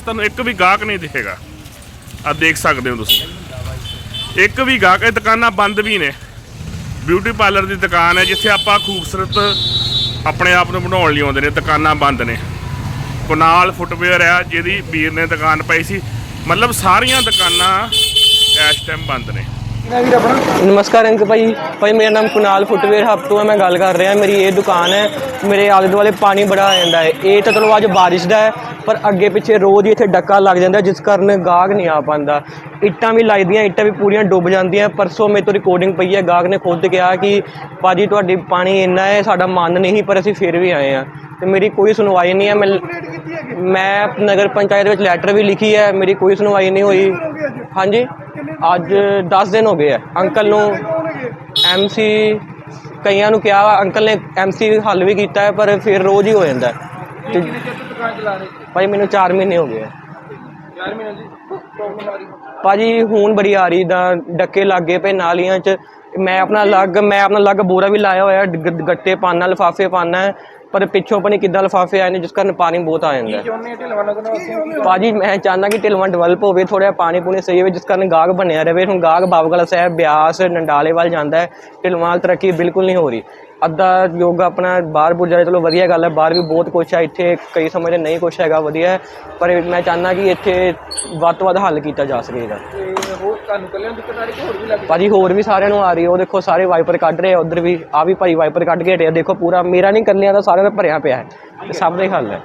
ਤੁਹਾਨੂੰ ਇੱਕ ਵੀ ਗਾਹਕ ਨਹੀਂ ਦਿਖੇਗਾ। ਆ ਦੇਖ ਸਕਦੇ ਹੋ ਤੁਸੀਂ। ਇੱਕ ਵੀ ਗਾਹਕ, ਇਹ ਦੁਕਾਨਾਂ ਬੰਦ ਵੀ ਨੇ। ਬਿਊਟੀ ਪਾਰਲਰ ਦੀ ਦੁਕਾਨ ਹੈ, ਜਿੱਥੇ ਆਪਾਂ ਖੂਬਸੂਰਤ ਆਪਣੇ ਆਪ ਨੂੰ ਬਣਾਉਣ ਲਈ ਆਉਂਦੇ ਨੇ। ਦੁਕਾਨਾਂ ਬੰਦ ਨੇ। ਕੁਨਾਲ ਫੁੱਟਵੇਅਰ ਆ, ਜਿਹਦੀ ਵੀਰ ਨੇ ਦੁਕਾਨ ਪਾਈ ਸੀ। ਮਤਲਬ ਸਾਰੀਆਂ ਦੁਕਾਨਾਂ ਇਸ ਟਾਈਮ ਬੰਦ ਨੇ। ਨਮਸਕਾਰ ਅੰਕ ਭਾਈ। ਭਾਈ ਮੇਰਾ ਨਾਮ ਕੁਨਾਲ ਫੁੱਟਵੇਅਰ ਹੱਬ ਤੋਂ ਹੈ। ਮੈਂ ਗੱਲ ਕਰ ਰਿਹਾ। ਮੇਰੀ ਇਹ ਦੁਕਾਨ ਹੈ। ਮੇਰੇ ਆਲੇ ਦੁਆਲੇ ਪਾਣੀ ਬੜਾ ਆ ਜਾਂਦਾ ਹੈ। ਇਹ ਤਾਂ ਚਲੋ ਅੱਜ ਬਾਰਿਸ਼ ਦਾ ਹੈ ਪਰ ਅੱਗੇ ਪਿੱਛੇ ਰੋਜ਼ ਹੀ ਇੱਥੇ ਡੱਕਾ ਲੱਗ ਜਾਂਦਾ ਜਿਸ ਕਾਰਨ ਗਾਹਕ ਨਹੀਂ ਆ ਪਾਉਂਦਾ। ਇੱਟਾਂ ਵੀ ਲਾਈਦੀਆਂ ਇੱਟਾਂ ਵੀ ਪੂਰੀਆਂ ਡੁੱਬ ਜਾਂਦੀਆਂ। ਪਰਸੋਂ ਮੇਰੇ ਤੋਂ ਰਿਕਾਰਡਿੰਗ ਪਈ ਹੈ। ਗਾਹਕ ਨੇ ਖੁਦ ਕਿਹਾ ਕਿ ਭਾਜੀ ਤੁਹਾਡੀ ਪਾਣੀ ਇੰਨਾ ਹੈ ਸਾਡਾ ਮਨ ਨਹੀਂ ਪਰ ਅਸੀਂ ਫਿਰ ਵੀ ਆਏ ਆ ਤੇ ਮੇਰੀ ਕੋਈ ਸੁਣਵਾਈ ਨਹੀਂ ਹੈ। ਮੈਂ ਮੈਂ ਨਗਰ ਪੰਚਾਇਤ ਵਿੱਚ ਲੈਟਰ ਵੀ ਲਿਖੀ ਹੈ। ਮੇਰੀ ਕੋਈ ਸੁਣਵਾਈ ਨਹੀਂ ਹੋਈ। ਹਾਂਜੀ? ਅੱਜ 10 ਦਿਨ ਹੋ ਗਏ ਆ। ਅੰਕਲ ਨੂੰ ਐਮਸੀ ਕਈਆਂ ਨੂੰ ਕਿਹਾ ਵਾ, ਅੰਕਲ ਨੇ ਐਮਸੀ ਹੱਲ ਵੀ ਕੀਤਾ ਹੈ ਪਰ ਫਿਰ ਰੋਜ਼ ਹੀ ਹੋ ਜਾਂਦਾ ਹੈ। ਤੇ ਭਾਈ ਮੈਨੂੰ 4 ਮਹੀਨੇ ਹੋ ਗਏ ਆ। ਭਾਜੀ ਹੁਣ ਬੜੀ ਆ ਰਹੀ ਦਾ ਡੱਕੇ ਲੱਗੇ ਪਏ ਨਾਲੀਆਂ 'ਚ। ਮੈਂ ਆਪਣਾ ਅਲੱਗ ਮੈਂ ਆਪਣਾ ਅਲੱਗ ਬੋਰਾ ਵੀ ਲਾਇਆ ਹੋਇਆ ਗ- ਗੱਟੇ ਪਾਣਾ ਲਿਫਾਫੇ ਪਾਣਾ ਪਰ ਪਿੱਛੋਂ ਨਹੀਂ ਕਿੱਦਾਂ ਲਿਫਾਫੇ ਆਏ ਨੇ ਜਿਸ ਕਾਰਨ ਪਾਣੀ ਬਹੁਤ ਆ ਜਾਂਦਾ ਹੈ। ਭਾਜੀ ਮੈਂ ਚਾਹੁੰਦਾ ਕਿ ਢਿਲਵਾਂ ਡਿਵੈਲਪ ਹੋਵੇ ਥੋੜਾ ਪਾਣੀ ਪੂਣੀ ਸਹੀ ਹੋਵੇ ਜਿਸ ਕਾਰਨ ਗਾਹਕ ਬਣਿਆ ਰਹੇ। ਹੁਣ ਗਾਹਕ ਬਾਬਗਲਾ ਸਾਹਿਬ ਬਿਆਸ ਨੰਡਾਲੇ ਵੱਲ ਜਾਂਦਾ ਹੈ। ਢਿਲਵਾਂ ਤਰੱਕੀ ਬਿਲਕੁਲ ਨਹੀਂ ਹੋ ਰਹੀ। ਅੱਧਾ ਯੋਗ ਆਪਣਾ ਬਾਹਰ ਬੁੱਝ ਜਾਏ ਚਲੋ ਵਧੀਆ ਗੱਲ ਹੈ ਬਾਹਰ ਵੀ ਬਹੁਤ ਕੁਛ ਹੈ ਇੱਥੇ ਕਈ ਸਮੇਂ ਤੇ ਨਹੀਂ ਕੁਛ ਹੈਗਾ ਵਧੀਆ। ਪਰ ਮੈਂ ਚਾਹੁੰਦਾ ਕਿ ਇੱਥੇ ਵੱਧ ਤੋਂ ਵੱਧ ਹੱਲ ਕੀਤਾ ਜਾ ਸਕੇਗਾ ਭਾਜੀ ਹੋਰ ਵੀ ਸਾਰਿਆਂ ਨੂੰ ਆ ਰਹੀ ਹੈ ਉਹ ਦੇਖੋ ਸਾਰੇ ਵਾਈਪਰ ਕੱਢ ਰਹੇ ਆ ਉਧਰ ਵੀ ਆ ਵੀ ਭਾਈ ਵਾਈਪਰ ਕੱਢ ਕੇ ਹਟਿਆ ਦੇਖੋ ਪੂਰਾ ਮੇਰਾ ਨਹੀਂ ਕੱਲਿਆਂ ਦਾ ਸਾਰਿਆਂ ਦਾ ਭਰਿਆ ਪਿਆ ਹੈ ਤੇ ਸਭ ਦਾ ਹੀ ਹੱਲ ਹੈ।